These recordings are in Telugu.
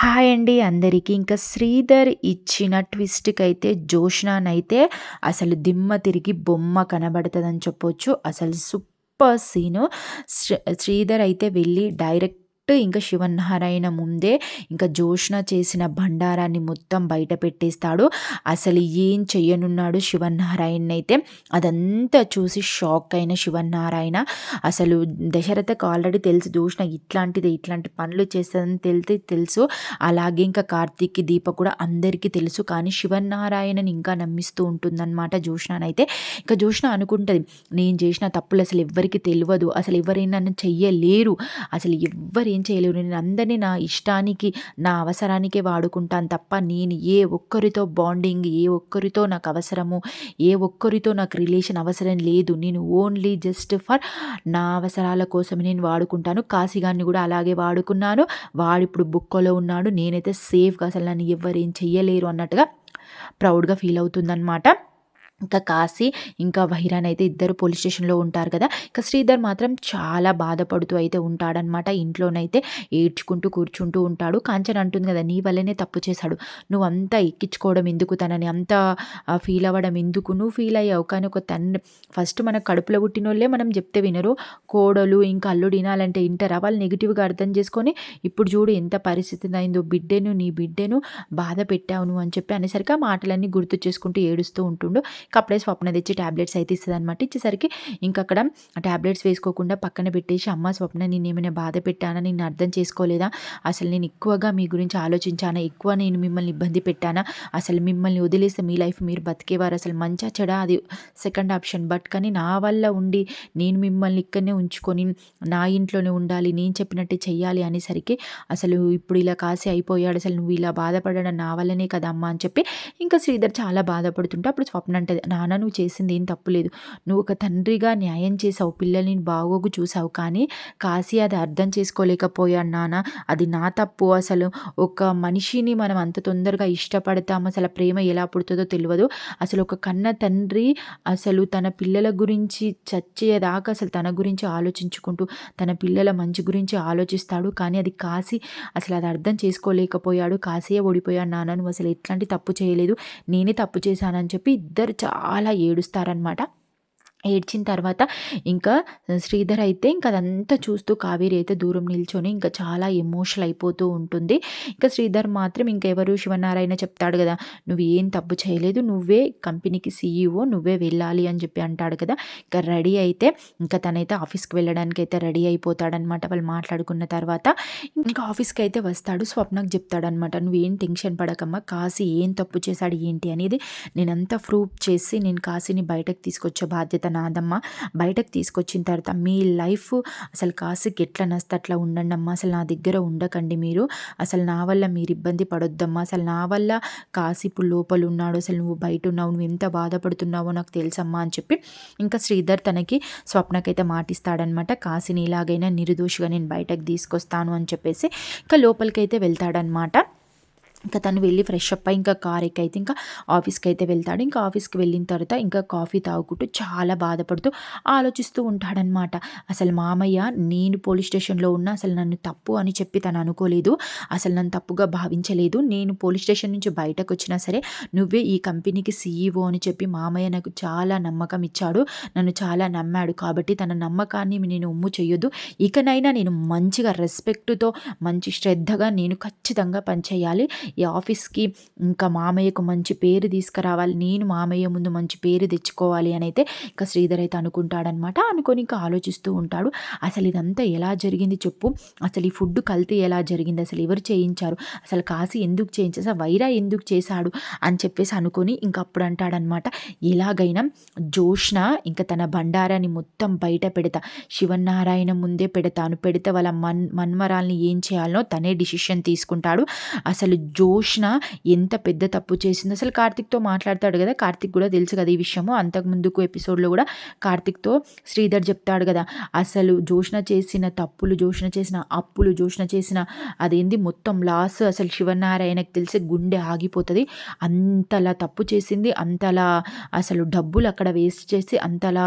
హాయ్ అండి అందరికీ. ఇంకా శ్రీధర్ ఇచ్చిన ట్విస్ట్కి అయితే జోష్నానైతే అసలు దిమ్మ తిరిగి బొమ్మ కనబడుతుందని చెప్పొచ్చు. అసలు సూపర్ సీను. శ్రీధర్ అయితే వెళ్ళి డైరెక్ట్ ఇంకా శివనారాయణ ముందే ఇంకా జోష్న చేసిన భండారాన్ని మొత్తం బయట పెట్టేస్తాడు. అసలు ఏం చెయ్యనున్నాడు శివనారాయణ అయితే అదంతా చూసి షాక్ అయిన శివనారాయణ. అసలు దశరథకు ఆల్రెడీ తెలుసు జోష్న ఇట్లాంటిది ఇట్లాంటి పనులు చేస్తుందని తెలిసి తెలుసు. అలాగే ఇంకా కార్తీక్ దీప కూడా అందరికీ తెలుసు. కానీ శివనారాయణని ఇంకా నమ్మిస్తూ ఉంటుందన్నమాట జోష్ననైతే ఇంకా జోష్న అనుకుంటుంది నేను చేసిన తప్పులు అసలు ఎవ్వరికి తెలియదు. అసలు ఎవరైనా చెయ్యలేరు. అసలు ఎవ్వరు ఏం చేయలేవు. నేను అందరినీ నా ఇష్టానికి నా అవసరానికే వాడుకుంటాను తప్ప నేను ఏ ఒక్కరితో బాండింగ్ ఏ ఒక్కరితో నాకు అవసరము ఏ ఒక్కరితో నాకు రిలేషన్ అవసరం లేదు. నేను ఓన్లీ జస్ట్ ఫర్ నా అవసరాల కోసం నేను వాడుకుంటాను. కాశీగాన్ని కూడా అలాగే వాడుకున్నాను. వాడు ఇప్పుడు బుక్కలో ఉన్నాడు. నేనైతే సేఫ్గా అసలు నన్ను ఎవరేం చెయ్యలేరు అన్నట్టుగా ప్రౌడ్గా ఫీల్ అవుతుందన్నమాట. ఇంకా కాశీ ఇంకా వైరాన్ అయితే ఇద్దరు పోలీస్ స్టేషన్లో ఉంటారు కదా. ఇంకా శ్రీధర్ మాత్రం చాలా బాధపడుతూ అయితే ఉంటాడనమాట ఇంట్లోనైతే ఏడ్చుకుంటూ కూర్చుంటూ ఉంటాడు. కాంచన్ అంటుంది కదా నీ వల్లనే తప్పు చేశాడు. నువ్వు అంతా ఎక్కించుకోవడం ఎందుకు తనని? అంత ఫీల్ అవ్వడం ఎందుకు? నువ్వు ఫీల్ అయ్యావు. కానీ ఒక తండ్రి ఫస్ట్ మన కడుపులో పుట్టిన వాళ్ళే మనం చెప్తే వినరు. కోడలు ఇంకా అల్లుడు వినాలంటే ఇంటరా వాళ్ళు నెగిటివ్గా అర్థం చేసుకొని ఇప్పుడు చూడు ఎంత పరిస్థితి అయిందో బిడ్డను నీ బిడ్డను బాధ పెట్టావు నువ్వు అని చెప్పి అనేసరికి ఆ మాటలన్నీ గుర్తు చేసుకుంటూ ఏడుస్తూ ఉంటుండు. అప్పుడే స్వప్న తెచ్చి ట్యాబ్లెట్స్ అయితే ఇస్తుంది అనమాట ఇచ్చేసరికి ఇంకా అక్కడ ట్యాబ్లెట్స్ వేసుకోకుండా పక్కన పెట్టేసి అమ్మ స్వప్న నేను ఏమైనా బాధ పెట్టానా? నేను అర్థం చేసుకోలేదా? అసలు నేను ఎక్కువగా మీ గురించి ఆలోచించానా? ఎక్కువ నేను మిమ్మల్ని ఇబ్బంది పెట్టానా? అసలు మిమ్మల్ని వదిలేస్తే మీ లైఫ్ మీరు బతికేవారు? అసలు మంచిగా చెడ? అది సెకండ్ ఆప్షన్. బట్ కానీ నా వల్ల ఉండి నేను మిమ్మల్ని ఇక్కడనే ఉంచుకొని నా ఇంట్లోనే ఉండాలి నేను చెప్పినట్టే చెయ్యాలి అనేసరికి అసలు ఇప్పుడు ఇలా కాసి అయిపోయాడు. అసలు నువ్వు ఇలా బాధపడడం నా వల్లనే కదా అని చెప్పి ఇంకా శ్రీధర్ చాలా బాధపడుతుంటే అప్పుడు స్వప్న అంటే నాన్న నువ్వు చేసింది ఏం తప్పులేదు. నువ్వు ఒక తండ్రిగా న్యాయం చేసావు పిల్లల్ని బాగోగు చూసావు కానీ కాశీ అది అర్థం చేసుకోలేకపోయాడు నాన్న. అది నా తప్పు అసలు. ఒక మనిషిని మనం అంత తొందరగా ఇష్టపడతాం అసలు ప్రేమ ఎలా పుడుతుందో తెలియదు అసలు ఒక కన్న తండ్రి అసలు తన పిల్లల గురించి చచ్చేదాకా అసలు తన గురించి ఆలోచించుకుంటూ తన పిల్లల మంచి గురించి ఆలోచిస్తాడు కానీ అది కాశీ అసలు అది అర్థం చేసుకోలేకపోయాడు. కాశీయే ఓడిపోయాడు నాన్న. నువ్వు అసలు ఎట్లాంటి తప్పు చేయలేదు. నేనే తప్పు చేశానని చెప్పి ఇద్దరు చాలా ఏడుస్తారనమాట ఏడ్చిన తర్వాత ఇంకా శ్రీధర్ అయితే ఇంకా అదంతా చూస్తూ కావేరి అయితే దూరం నిల్చొని ఇంకా చాలా ఎమోషనల్ అయిపోతూ ఉంటుంది. ఇంకా శ్రీధర్ మాత్రం ఇంకెవరు శివనారాయణ చెప్తాడు కదా నువ్వు ఏం తప్పు చేయలేదు నువ్వే కంపెనీకి సీఈఓ నువ్వే వెళ్ళాలి అని చెప్పి అంటాడు కదా. ఇంకా రెడీ అయితే ఇంకా తనైతే ఆఫీస్కి వెళ్ళడానికి అయితే రెడీ అయిపోతాడనమాట వాళ్ళు మాట్లాడుకున్న తర్వాత. ఇంకా ఆఫీస్కి అయితే వస్తాడు స్వప్నకు చెప్తాడనమాట నువ్వు ఏం టెన్షన్ పడకమ్మా కాశీ ఏం తప్పు చేశాడు ఏంటి అనేది నేనంతా ప్రూఫ్ చేసి నేను కాశీని బయటకు తీసుకొచ్చే బాధ్యత నాదమ్మ? బయటకు తీసుకొచ్చిన తర్వాత మీ లైఫ్ అసలు కాసు ఎట్లా నస్తే అట్లా ఉండండి అమ్మా అసలు నా దగ్గర ఉండకండి మీరు. అసలు నా వల్ల మీరు ఇబ్బంది పడొద్దమ్మా. అసలు నా వల్ల కాసి ఇప్పుడు లోపల ఉన్నాడు. అసలు నువ్వు బయట ఉన్నావు. నువ్వు ఎంత బాధపడుతున్నావో నాకు తెలుసమ్మా అని చెప్పి ఇంకా శ్రీధర్ తనకి స్వప్నకైతే మాటిస్తాడనమాట. కాసిని ఇలాగైనా నిర్దోషిగా నేను బయటకు తీసుకొస్తాను అని చెప్పేసి ఇంకా లోపలికైతే వెళ్తాడనమాట. ఇంకా తను వెళ్ళి ఫ్రెష్ అప్ అయి ఇంకా కార్ అయితే ఇంకా ఆఫీస్కి అయితే వెళ్తాడు. ఇంకా ఆఫీస్కి వెళ్ళిన తర్వాత ఇంకా కాఫీ తాగుకుంటూ చాలా బాధపడుతూ ఆలోచిస్తూ ఉంటాడనమాట అసలు మామయ్య నేను పోలీస్ స్టేషన్లో ఉన్నా అసలు నన్ను తప్పు అని చెప్పి తను అనుకోలేదు. అసలు నన్ను తప్పుగా భావించలేదు. నేను పోలీస్ స్టేషన్ నుంచి బయటకు వచ్చినా సరే నువ్వే ఈ కంపెనీకి సీఈఓ అని చెప్పి మామయ్య నాకు చాలా నమ్మకం ఇచ్చాడు. నన్ను చాలా నమ్మాడు. కాబట్టి తన నమ్మకాన్ని నేను ఉమ్ము చేయొద్దు ఇకనైనా నేను మంచిగా రెస్పెక్ట్తో మంచి శ్రద్ధగా నేను ఖచ్చితంగా పనిచేయాలి. ఈ ఆఫీస్కి ఇంకా మామయ్యకు మంచి పేరు తీసుకురావాలి నేను మామయ్య ముందు మంచి పేరు తెచ్చుకోవాలి అని అయితే ఇంకా శ్రీధర్ అయితే అనుకుంటాడనమాట అనుకొని ఇంకా ఆలోచిస్తూ ఉంటాడు. అసలు ఇదంతా ఎలా జరిగింది చెప్పు? అసలు ఈ ఫుడ్ కల్తీ ఎలా జరిగింది? అసలు ఎవరు చేయించారు? అసలు కాశీ ఎందుకు చేయించారు వైరా ఎందుకు చేశాడు? అని చెప్పేసి అనుకొని ఇంకా అప్పుడు అంటాడనమాట ఎలాగైనా జోష్న ఇంకా తన బండారాన్ని మొత్తం బయట పెడతా. శివనారాయణ ముందే పెడతాను. పెడితే వాళ్ళ మన్ మన్మరాల్ని ఏం చేయాలనో తనే డిసిషన్ తీసుకుంటాడు. అసలు జోష్న ఎంత పెద్ద తప్పు చేసింది. అసలు కార్తిక్తో మాట్లాడతాడు కదా. కార్తిక్ కూడా తెలుసు కదా ఈ విషయము. అంతకుముందుకు ఎపిసోడ్లో కూడా కార్తిక్తో శ్రీధర్ చెప్తాడు కదా. అసలు జోష్న చేసిన తప్పులు జోష్న చేసిన అప్పులు జోష్న చేసిన అదేంది మొత్తం లాస్ అసలు శివనారాయణకి తెలిసి గుండె ఆగిపోతుంది. అంతలా తప్పు చేసింది అంతలా అసలు డబ్బులు అక్కడ వేస్ట్ చేసి అంతలా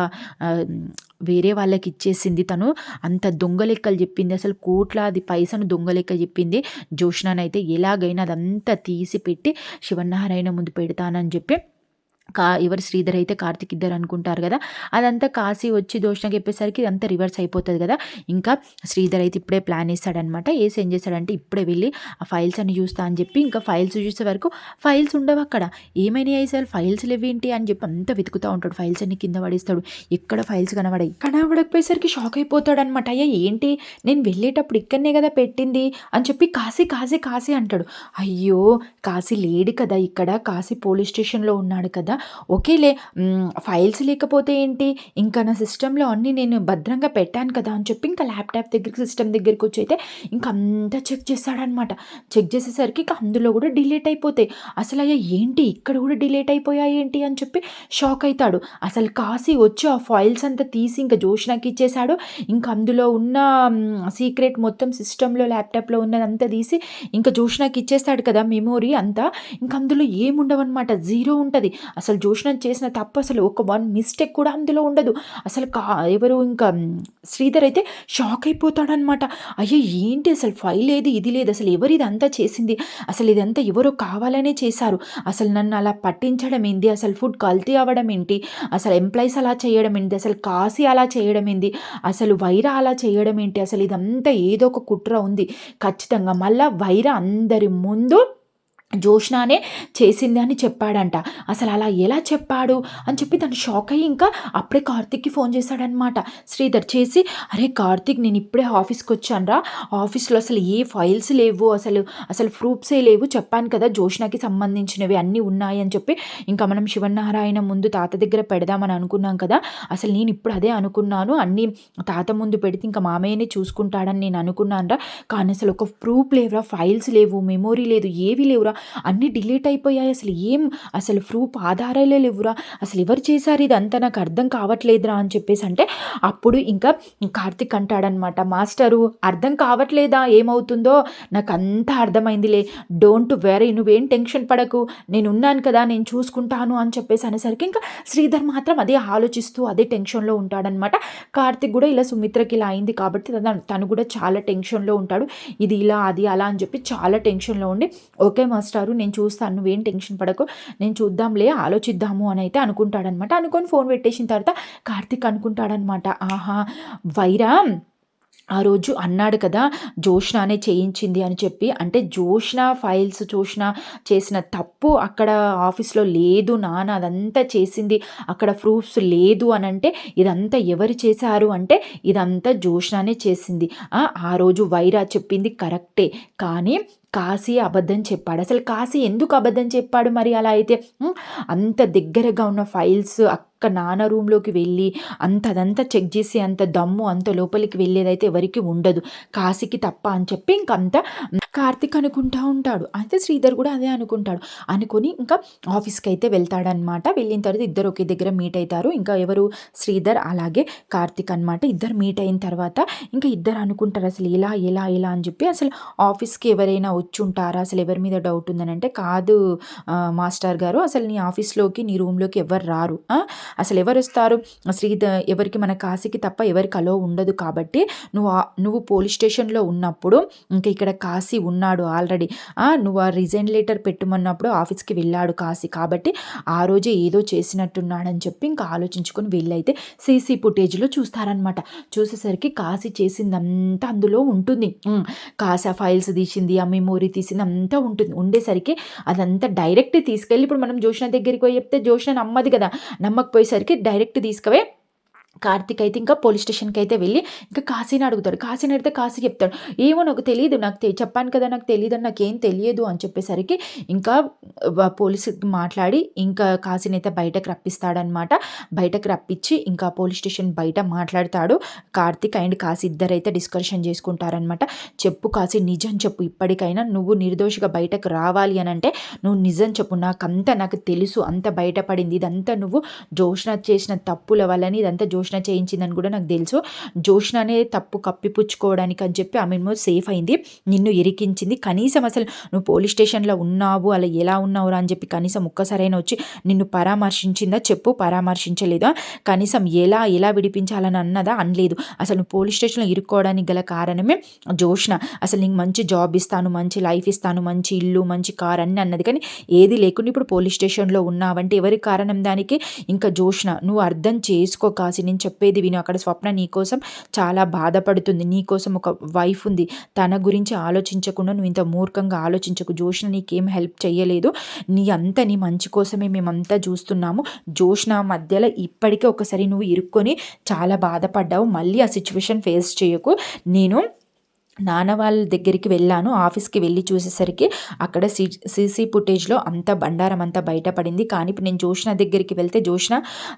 వేరే వాళ్ళకి ఇచ్చేసింది తను. అంత దొంగలెక్కలు చెప్పింది. అసలు కోట్లాది పైసను దొంగలెక్క చెప్పింది. జోష్నానైతే ఎలాగైనా అదంతా తీసి పెట్టి శివనారాయణ ముందు పెడతానని చెప్పి కా ఎవరు శ్రీధర్ అయితే కార్తిక్ ఇద్దరు అనుకుంటారు కదా అదంతా కాశీ వచ్చి దోషణకి చెప్పేసరికి ఇదంతా రివర్స్ అయిపోతుంది కదా. ఇంకా శ్రీధర్ అయితే ఇప్పుడే ప్లాన్ వేస్తాడనమాట వేసి ఏం చేస్తాడంటే ఇప్పుడే వెళ్ళి ఆ ఫైల్స్ అని చూస్తా అని చెప్పి ఇంకా ఫైల్స్ చూసే వరకు ఫైల్స్ ఉండవు అక్కడ. ఏమైనాయి సార్ ఫైల్స్ లేవేంటి అని చెప్పి అంతా వెతుకుతూ ఉంటాడు. ఫైల్స్ అన్ని కింద పడేస్తాడు. ఎక్కడ ఫైల్స్ కనబడాయి కనబడకపోయేసరికి షాక్ అయిపోతాడు అనమాట అయ్యా ఏంటి? నేను వెళ్ళేటప్పుడు ఇక్కడనే కదా పెట్టింది అని చెప్పి కాశీ కాశీ కాశీ అంటాడు. అయ్యో కాశీ లేడు కదా ఇక్కడ. కాశీ పోలీస్ స్టేషన్లో ఉన్నాడు కదా. ఓకేలే ఫైల్స్ లేకపోతే ఏంటి? ఇంకా నా సిస్టంలో అన్నీ నేను భద్రంగా పెట్టాను కదా అని చెప్పి ఇంకా ల్యాప్టాప్ దగ్గరికి సిస్టమ్ దగ్గరికి వచ్చి అయితే ఇంకా అంతా చెక్ చేస్తాడనమాట. చెక్ చేసేసరికి ఇంకా అందులో కూడా డిలీట్ అయిపోతాయి. అసలు అయ్యా ఏంటి ఇక్కడ కూడా డిలీట్ అయిపోయాయి ఏంటి అని చెప్పి షాక్ అవుతాడు. అసలు కాసి వచ్చి ఆ ఫైల్స్ అంతా తీసి ఇంకా జోష్నాకి ఇచ్చేశాడు. ఇంకా అందులో ఉన్న సీక్రెట్ మొత్తం సిస్టంలో ల్యాప్టాప్లో ఉన్నదంతా తీసి ఇంకా జోష్నాకి ఇచ్చేస్తాడు కదా మెమోరీ అంతా. ఇంకా అందులో ఏముండవన్నమాట? జీరో ఉంటుంది. అసలు జోష్న చేసిన తప్పు అసలు ఒక వన్ మిస్టేక్ కూడా అందులో ఉండదు. అసలు కా ఎవరు ఇంకా శ్రీధర్ అయితే షాక్ అయిపోతాడనమాట అయ్యో ఏంటి అసలు ఫైల్ లేదు ఇది లేదు అసలు ఎవరు ఇదంతా చేసింది? అసలు ఇదంతా ఎవరో కావాలనే చేశారు? అసలు నన్ను అలా పట్టించడం ఏంది అసలు ఫుడ్ కల్తీ అవ్వడం ఏంటి? అసలు ఎంప్లాయీస్ అలా చేయడం ఏంటి? అసలు కాశీ అలా చేయడం ఏంది అసలు వైరా అలా చేయడం ఏంటి? అసలు ఇదంతా ఏదో ఒక కుట్ర ఉంది. ఖచ్చితంగా మళ్ళీ వైరా అందరి ముందు జోష్నానే చేసింది అని చెప్పాడంట. అసలు అలా ఎలా చెప్పాడు? అని చెప్పి తను షాక్ అయ్యి ఇంకా అప్పుడే కార్తిక్కి ఫోన్ చేశాడనమాట. శ్రీధర్ చేసి అరే కార్తిక్ నేను ఇప్పుడే ఆఫీస్కి వచ్చానరా. ఆఫీస్లో అసలు ఏ ఫైల్స్ లేవు. అసలు అసలు ప్రూఫ్సే లేవు. చెప్పాను కదా జోష్నాకి సంబంధించినవి అన్నీ ఉన్నాయి అని చెప్పి ఇంకా మనం శివనారాయణ ముందు తాత దగ్గర పెడదామని అనుకున్నాం కదా. అసలు నేను ఇప్పుడు అదే అనుకున్నాను. అన్నీ తాత ముందు పెడితే ఇంకా మామయ్యనే చూసుకుంటాడని నేను అనుకున్నాను కానీ అసలు ఒక ప్రూఫ్ లేవురా. ఫైల్స్ లేవు. మెమోరీ లేదు. ఏవి లేవురా. అన్నీ డిలీట్ అయిపోయాయి. అసలు ఏం? అసలు ప్రూఫ్ ఆధారాలే లేవురా. అసలు ఎవరు చేశారు ఇదంతా? నాకు అర్థం కావట్లేదురా అని చెప్పేసి అంటే అప్పుడు ఇంకా కార్తిక్ అంటాడనమాట మాస్టరు అర్థం కావట్లేదా? ఏమవుతుందో? నాకు అంతా అర్థమైందిలే. డోంట్ వెరీ నువ్వేం టెన్షన్ పడకు. నేను ఉన్నాను కదా నేను చూసుకుంటాను అని చెప్పేసి అనేసరికి ఇంకా శ్రీధర్ మాత్రం అదే ఆలోచిస్తూ అదే టెన్షన్లో ఉంటాడనమాట. కార్తిక్ కూడా ఇలా సుమిత్రకి ఇలా అయింది కాబట్టి తను కూడా చాలా టెన్షన్లో ఉంటాడు. ఇది ఇలా అది అలా అని చెప్పి చాలా టెన్షన్లో ఉండి ఓకే మాస్టర్ స్టారు నేను చూస్తాను నువ్వేం టెన్షన్ పడకు నేను చూద్దాంలే ఆలోచిద్దాము అని అయితే అనుకుంటాడనమాట అనుకొని ఫోన్ పెట్టేసిన తర్వాత కార్తీక్ అనుకుంటాడనమాట ఆహా వైరా ఆ రోజు అన్నాడు కదా జోష్నానే చేయించింది అని చెప్పి. అంటే జోష్న ఫైల్స్ జోష్న చేసిన తప్పు అక్కడ ఆఫీస్లో లేదు నాన్న అదంతా చేసింది అక్కడ ప్రూఫ్స్ లేదు అని అంటే ఇదంతా ఎవరు చేశారు అంటే ఇదంతా జోష్నానే చేసింది. ఆ రోజు వైరా చెప్పింది కరెక్టే. కానీ కాశీ అబద్ధం చెప్పాడు. అసలు కాశీ ఎందుకు అబద్ధం చెప్పాడు మరి అలా అయితే? అంత దగ్గరగా ఉన్న ఫైల్స్ ఒక్క నాన్న రూమ్లోకి వెళ్ళి అంత అదంతా చెక్ చేసి అంత దమ్ము అంత లోపలికి వెళ్ళేదైతే ఎవరికి ఉండదు. కాశీకి తప్ప అని చెప్పి ఇంకంతా కార్తిక్ అనుకుంటా ఉంటాడు. అయితే శ్రీధర్ కూడా అదే అనుకుంటాడు. అనుకొని ఇంకా ఆఫీస్కి అయితే వెళ్తాడనమాట వెళ్ళిన తర్వాత ఇద్దరు ఒకే దగ్గర మీట్ అవుతారు ఇంకా ఎవరు? శ్రీధర్ అలాగే కార్తిక్ అనమాట ఇద్దరు మీట్ అయిన తర్వాత ఇంకా ఇద్దరు అనుకుంటారు అసలు ఇలా ఎలా ఎలా అని చెప్పి అసలు ఆఫీస్కి ఎవరైనా వచ్చి ఉంటారా అసలు ఎవరి మీద డౌట్ ఉందని అంటే కాదు మాస్టర్ గారు అసలు నీ ఆఫీస్లోకి నీ రూమ్లోకి ఎవరు రారు. అసలు ఎవరు వస్తారు శ్రీ ఎవరికి మన కాశీకి తప్ప ఎవరికి అలో ఉండదు కాబట్టి నువ్వు నువ్వు పోలీస్ స్టేషన్లో ఉన్నప్పుడు ఇంకా ఇక్కడ కాశీ ఉన్నాడు ఆల్రెడీ నువ్వు ఆ రిజైన్ లెటర్ పెట్టమన్నప్పుడు ఆఫీస్కి వెళ్ళాడు కాశీ కాబట్టి ఆ రోజే ఏదో చేసినట్టున్నాడని చెప్పి ఇంకా ఆలోచించుకొని వెళ్ళైతే సీసీ ఫుటేజ్లో చూస్తారనమాట చూసేసరికి కాశీ చేసిందంతా అందులో ఉంటుంది. కాశా ఫైల్స్ తీసింది ఆ మెమోరీ తీసింది అంతా ఉంటుంది. ఉండేసరికి అదంతా డైరెక్ట్ తీసుకెళ్ళి ఇప్పుడు మనం జోష్న దగ్గరికి పోయి చెప్తే జోష్న నమ్మది కదా. నమ్మకపోయి పోయేసరికి డైరెక్ట్ తీసుకువే కార్తిక్ అయితే ఇంకా పోలీస్ స్టేషన్కి అయితే వెళ్ళి ఇంకా కాశీని అడుగుతాడు. కాశీని అడిగితే కాశీ చెప్తాడు. ఏమో నాకు తెలియదు నాకు చెప్పాను కదా నాకు తెలియదు అని నాకేం తెలియదు అని చెప్పేసరికి ఇంకా పోలీసుకి మాట్లాడి ఇంకా కాశీని అయితే బయటకు రప్పిస్తాడనమాట బయటకు రప్పించి ఇంకా పోలీస్ స్టేషన్ బయట మాట్లాడతాడు. కార్తిక్ అండ్ కాశీ ఇద్దరైతే డిస్కషన్ చేసుకుంటారనమాట చెప్పు కాశీ నిజం చెప్పు. ఇప్పటికైనా నువ్వు నిర్దోషిగా బయటకు రావాలి అని అంటే నువ్వు నిజం చెప్పు. నాకంతా నాకు తెలుసు. అంత బయటపడింది. ఇదంతా నువ్వు జోష్న చేసిన తప్పుల వల్లని ఇదంతా జోష్న జోష్న చేయించిందని కూడా నాకు తెలుసు. జోష్ననే తప్పు కప్పిపుచ్చుకోవడానికి అని చెప్పి ఆమె సేఫ్ అయింది. నిన్ను ఇరికించింది. కనీసం అసలు నువ్వు పోలీస్ స్టేషన్లో ఉన్నావు అలా ఎలా ఉన్నావురా అని చెప్పి కనీసం ఒక్కసారైనా వచ్చి నిన్ను పరామర్శించిందా చెప్పు పరామర్శించలేదా? కనీసం ఎలా ఎలా విడిపించాలని అన్నదా? అనలేదు. అసలు నువ్వు పోలీస్ స్టేషన్లో ఇరుక్కోవడానికి గల కారణమే జోష్న అసలు నీకు మంచి జాబ్ ఇస్తాను మంచి లైఫ్ ఇస్తాను మంచి ఇల్లు మంచి కార్ అన్నీ అన్నది. కానీ ఏది లేకుండా ఇప్పుడు పోలీస్ స్టేషన్లో ఉన్నావంటే ఎవరి కారణం దానికి? ఇంకా జోష్న నువ్వు అర్థం చేసుకో కాసి నుంచి. చెప్పేది విను. అక్కడ స్వప్న నీకోసం చాలా బాధపడుతుంది. నీకోసం ఒక వైఫ్ ఉంది. తన గురించి ఆలోచించకుండా నువ్వు ఇంత మూర్ఖంగా ఆలోచించకు. జోష్న నీకేం హెల్ప్ చేయలేదు నీ అంత నీ మంచి కోసమే మేమంతా చూస్తున్నాము. జోష్న మధ్యలో ఇప్పటికే ఒకసారి నువ్వు ఇరుక్కొని చాలా బాధపడ్డావు. మళ్ళీ ఆ సిచ్యువేషన్ ఫేస్ చేయకు. నేను నాన్న వాళ్ళ దగ్గరికి వెళ్ళాను. ఆఫీస్కి వెళ్ళి చూసేసరికి అక్కడ సీ సీసీ ఫుటేజ్లో అంత బండారం అంతా బయటపడింది కానీ ఇప్పుడు నేను జోష్న దగ్గరికి వెళ్తే జోష్న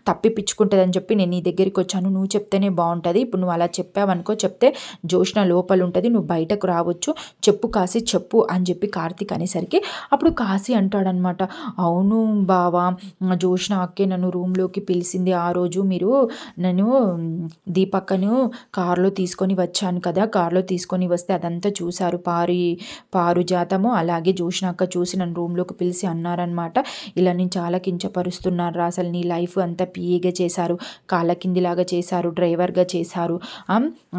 తప్పిపించుకుంటుందని చెప్పి నేను నీ దగ్గరికి వచ్చాను. నువ్వు చెప్తేనే బాగుంటుంది. ఇప్పుడు నువ్వు అలా చెప్పావనుకో చెప్తే జోష్న లోపల ఉంటుంది నువ్వు బయటకు రావచ్చు. చెప్పు కాసి చెప్పు అని చెప్పి కార్తీక్ అనేసరికి అప్పుడు కాశీ అంటాడనమాట. అవును బావా జోష్న అక్కే నన్ను రూమ్లోకి పిలిచింది. ఆ రోజు మీరు నన్ను దీపక్కను కారులో తీసుకొని వచ్చాను కదా. కారులో తీసుకొని వస్తే అదంతా చూశారు. పారి పారుజాతము. అలాగే జోష్నాక చూసి నన్ను రూమ్లోకి పిలిచి అన్నారనమాట ఇలా నేను చాలా కించపరుస్తున్నారు రా అసలు నీ లైఫ్ అంతా పిఏగా చేశారు. కాళ్ళ కిందిలాగా చేశారు. డ్రైవర్గా చేశారు.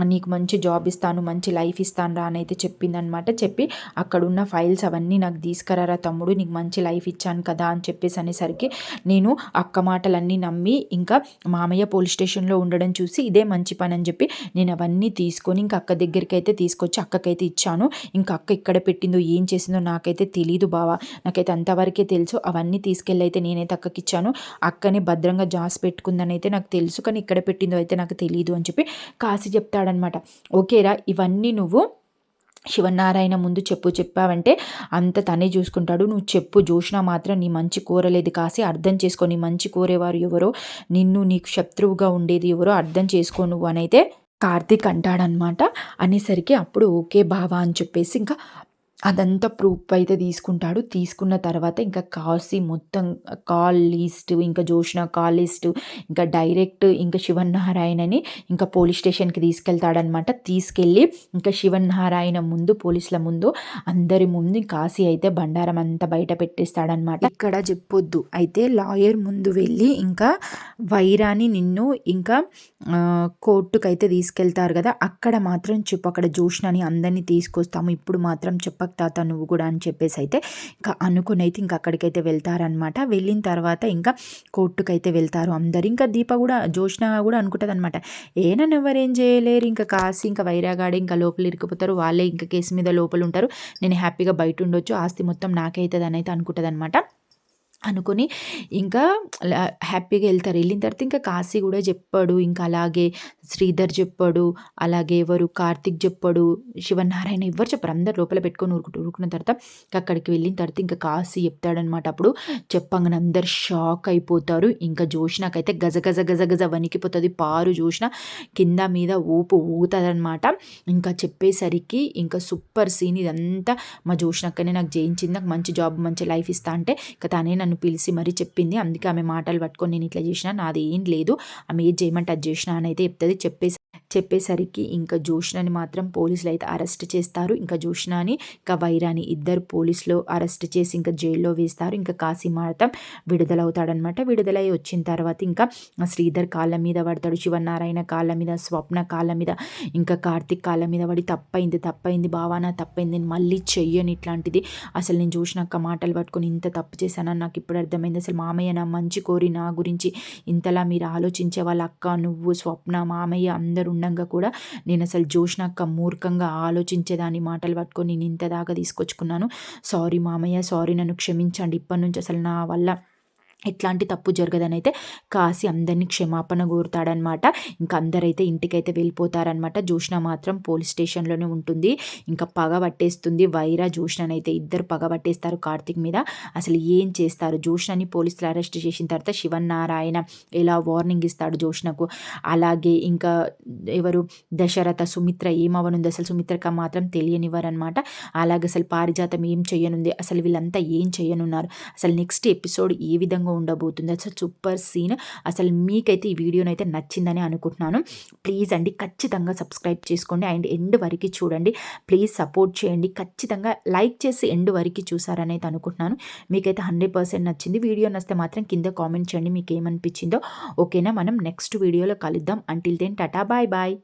నీకు మంచి జాబ్ ఇస్తాను మంచి లైఫ్ ఇస్తాను రా అని అయితే చెప్పిందనమాట చెప్పి అక్కడున్న ఫైల్స్ అవన్నీ నాకు తీసుకురారా తమ్ముడు నీకు మంచి లైఫ్ ఇచ్చాను కదా అని చెప్పేసి అనేసరికి నేను అక్క మాటలన్నీ నమ్మి ఇంకా మామయ్య పోలీస్ స్టేషన్లో ఉండడం చూసి ఇదే మంచి పని అని చెప్పి నేను అవన్నీ తీసుకొని ఇంకా అక్క దగ్గరికి అయితే తీసుకు తీసుకొచ్చి అక్కకైతే ఇచ్చాను. ఇంకా అక్క ఇక్కడ పెట్టిందో ఏం చేసిందో నాకైతే తెలీదు బావా. నాకైతే అంతవరకే తెలుసు. అవన్నీ తీసుకెళ్ళి అయితే నేనైతే అక్కకి ఇచ్చాను. అక్కని భద్రంగా జాస్ పెట్టుకుందని అయితే నాకు తెలుసు. కానీ ఇక్కడ పెట్టిందో అయితే నాకు తెలియదు అని చెప్పి కాసి చెప్తాడనమాట. ఓకేరా ఇవన్నీ నువ్వు శివనారాయణ ముందు చెప్పు. చెప్పావంటే అంత తనే చూసుకుంటాడు. నువ్వు చెప్పు జోష్న మాత్రం నీ మంచి కోరలేదు కాసి అర్థం చేసుకో నీ మంచి కోరేవారు ఎవరో? నిన్ను నీకు శత్రువుగా ఉండేది ఎవరో? అర్థం చేసుకో నువ్వు అనైతే కార్తీక్ అంటాడనమాట. అనేసరికి అప్పుడు ఓకే బావా అని చెప్పేసి ఇంకా అదంతా ప్రూఫ్ అయితే తీసుకుంటాడు. తీసుకున్న తర్వాత ఇంకా కాశీ మొత్తం కాల్ లిస్ట్ ఇంకా జోష్న కాల్ లిస్ట్ ఇంకా డైరెక్ట్ ఇంకా శివనారాయణని ఇంకా పోలీస్ స్టేషన్కి తీసుకెళ్తాడనమాట తీసుకెళ్ళి ఇంకా శివన్నారాయణ ముందు పోలీసుల ముందు అందరి ముందు కాశీ అయితే బండారం అంతా బయట పెట్టేస్తాడనమాట ఇక్కడ చెప్పొద్దు. అయితే లాయర్ ముందు వెళ్ళి ఇంకా వైరాని నిన్ను ఇంకా కోర్టుకు అయితే తీసుకెళ్తారు కదా. అక్కడ మాత్రం చెప్పు. అక్కడ జోష్నని అందరినీ తీసుకొస్తాము. ఇప్పుడు మాత్రం చెప్పక తాత నువ్వు కూడా అని చెప్పేసి అయితే ఇంకా అనుకుని అయితే ఇంకా అక్కడికైతే వెళ్తారనమాట వెళ్ళిన తర్వాత ఇంకా కోర్టుకైతే వెళ్తారు అందరు. ఇంకా దీప కూడా జోష్న కూడా అనుకుంటుంది అనమాట ఏనని ఎవరేం చేయలేరు? ఇంకా కాసి ఇంకా వైరాగాడి ఇంకా లోపల ఇరికిపోతారు. వాళ్ళే ఇంకా కేసు మీద లోపల ఉంటారు నేను హ్యాపీగా బయట ఉండొచ్చు. ఆస్తి మొత్తం నాకైతుంది అని అయితే అనుకుంటుంది అనమాట అనుకుని ఇంకా హ్యాపీగా వెళ్తారు. వెళ్ళిన తర్వాత ఇంకా కాశీ కూడా చెప్పాడు. ఇంకా అలాగే శ్రీధర్ చెప్పాడు. అలాగే ఎవరు? కార్తిక్ చెప్పాడు. శివనారాయణ ఎవరు చెప్పారు? అందరు లోపల పెట్టుకొని ఊరుకుంటూ ఊరుకున్న తర్వాత అక్కడికి వెళ్ళిన తర్వాత ఇంకా కాశీ చెప్తాడనమాట అప్పుడు చెప్పంగానే అందరు షాక్ అయిపోతారు. ఇంకా జోష్నకైతే గజ గజ గజ గజ వణికిపోతుంది. పారు జోష్న కింద మీద ఊపు ఊగుతుందనమాట ఇంకా చెప్పేసరికి ఇంకా సూపర్ సీన్ ఇదంతా. మా జోష్నక్కనే నాకు జయించింది. నాకు మంచి జాబ్ మంచి లైఫ్ ఇస్తా అంటే ఇంకా తనే నన్ను పిలిచి మరీ చెప్పింది. అందుకే ఆమె మాటలు పట్టుకొని నేను ఇట్లా చేసిన నాది ఏం లేదు. ఆమె ఏది చేయమంటే అది చేసిన అని అయితే చెప్తుంది. చెప్పేసి చెప్పేసరికి ఇంకా జోష్నని మాత్రం పోలీసులు అయితే అరెస్ట్ చేస్తారు. ఇంకా జోష్నాని ఇంకా వైరాని ఇద్దరు పోలీసులు అరెస్ట్ చేసి ఇంకా జైల్లో వేస్తారు. ఇంకా కాశీ మాత్రం విడుదలవుతాడనమాట విడుదలై వచ్చిన తర్వాత ఇంకా శ్రీధర్ కాళ్ళ మీద పడతాడు. శివనారాయణ కాళ్ళ మీద స్వప్న కాళ్ళ మీద ఇంకా కార్తిక్ కాళ్ళ మీద పడి తప్పైంది తప్పైంది భావాన తప్పైంది. నేను మళ్ళీ చెయ్యను ఇట్లాంటిది. అసలు నేను చూసినాక మాటలు పట్టుకొని ఇంత తప్పు చేశానని నాకు ఇప్పుడు అర్థమైంది అసలు మామయ్య నా మంచి కోరి నా గురించి ఇంతలా మీరు ఆలోచించే వాళ్ళ అక్క నువ్వు స్వప్న మామయ్య అందరు ఉండంగా కూడా నేను అసలు జోష్నక్క మూర్ఖంగా ఆలోచించేదాని మాటలు పట్టుకొని నేను ఇంత దాకా తీసుకొచ్చుకున్నాను. సారీ మామయ్య సారీ నన్ను క్షమించండి. ఇప్పటి నుంచి అసలు నా వల్ల ఎట్లాంటి తప్పు జరగదని అయితే కాసి అందరినీ క్షమాపణ కోరుతాడనమాట. ఇంకా అందరైతే ఇంటికైతే వెళ్ళిపోతారనమాట. జోష్న మాత్రం పోలీస్ స్టేషన్లోనే ఉంటుంది. ఇంకా పగ పట్టేస్తుంది. వైరా జోష్ననైతే ఇద్దరు పగ పట్టేస్తారు కార్తిక్ మీద. అసలు ఏం చేస్తారు? జోష్నని పోలీసులు అరెస్ట్ చేసిన తర్వాత శివన్నారాయణ ఎలా వార్నింగ్ ఇస్తాడు జోష్నకు అలాగే ఇంకా ఎవరు? దశరథ సుమిత్ర ఏమవనుంది? అసలు సుమిత్రక మాత్రం తెలియనివ్వరనమాట. అలాగే అసలు పారిజాతం ఏం చేయనుంది? అసలు వీళ్ళంతా ఏం చేయనున్నారు? అసలు నెక్స్ట్ ఎపిసోడ్ ఏ విధంగా అద్భుతంగా ఉండబోతుంది. అసలు సూపర్ సీన్ అసలు మీకైతే ఈ వీడియోనైతే నచ్చిందని అనుకుంటున్నాను. ప్లీజ్ అండి ఖచ్చితంగా సబ్స్క్రైబ్ చేసుకోండి. అండ్ ఎండ్ వరకు చూడండి. ప్లీజ్ సపోర్ట్ చేయండి. ఖచ్చితంగా లైక్ చేసి ఎండ్ వరకు చూసారని అయితే అనుకుంటున్నాను. మీకైతే హండ్రెడ్ పర్సెంట్ నచ్చింది. వీడియో నచ్చితే మాత్రం కింద కామెంట్ చేయండి. మీకు ఏమనిపించిందో ఓకేనా మనం నెక్స్ట్ వీడియోలో కలుద్దాం. Until then tata bye bye